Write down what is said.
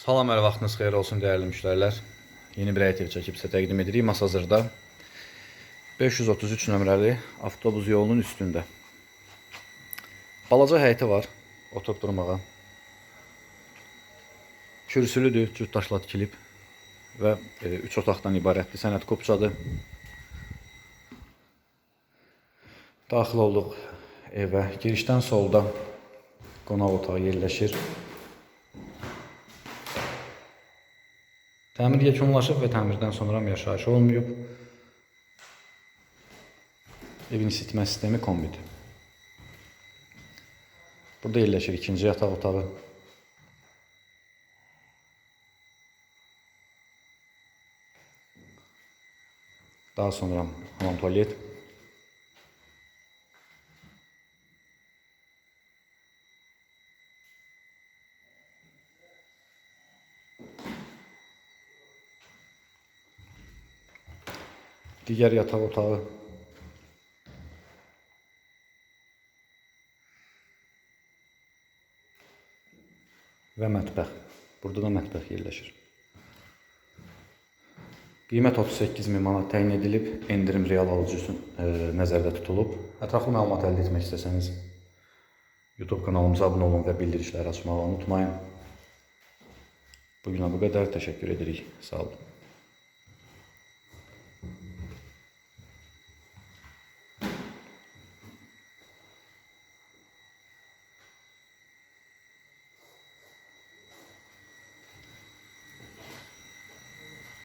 Salam, hər vaxtınız xeyir olsun dəyərli müştərilər. Yeni bir ev çəkib sizə təqdim edirik. Masazırda 533 nömrəli avtobus yolunun üstündə. Balaca həyəti var, oturub durmağa. Kürsülüdür, cüt daşla tikilib və 3 otaqdan ibarətdir. Sənət kupçadır. Daxil olduq evə. Girişdən solda qonaq otağı yerləşir. Təmir yekunlaşıb və təmirdən sonra yaşayış olmayıb. Evin isitmə sistemi kombidir. Burada yerləşir ikinci yataq otağı. Daha sonra hamam tualet. Diğer yatak otağı. Və mətbəx. Burada da mətbəx yerləşir. Qiymət 38 min manat təyin edilib, endirim real alıcı üçün e, nəzərdə tutulub. Ətraflı məlumat əldə etmək istəsəniz YouTube kanalımıza abunə olun və bildirişləri açmağı unutmayın. Bugünə bu qədər. Təşəkkür edirik. Sağ olun.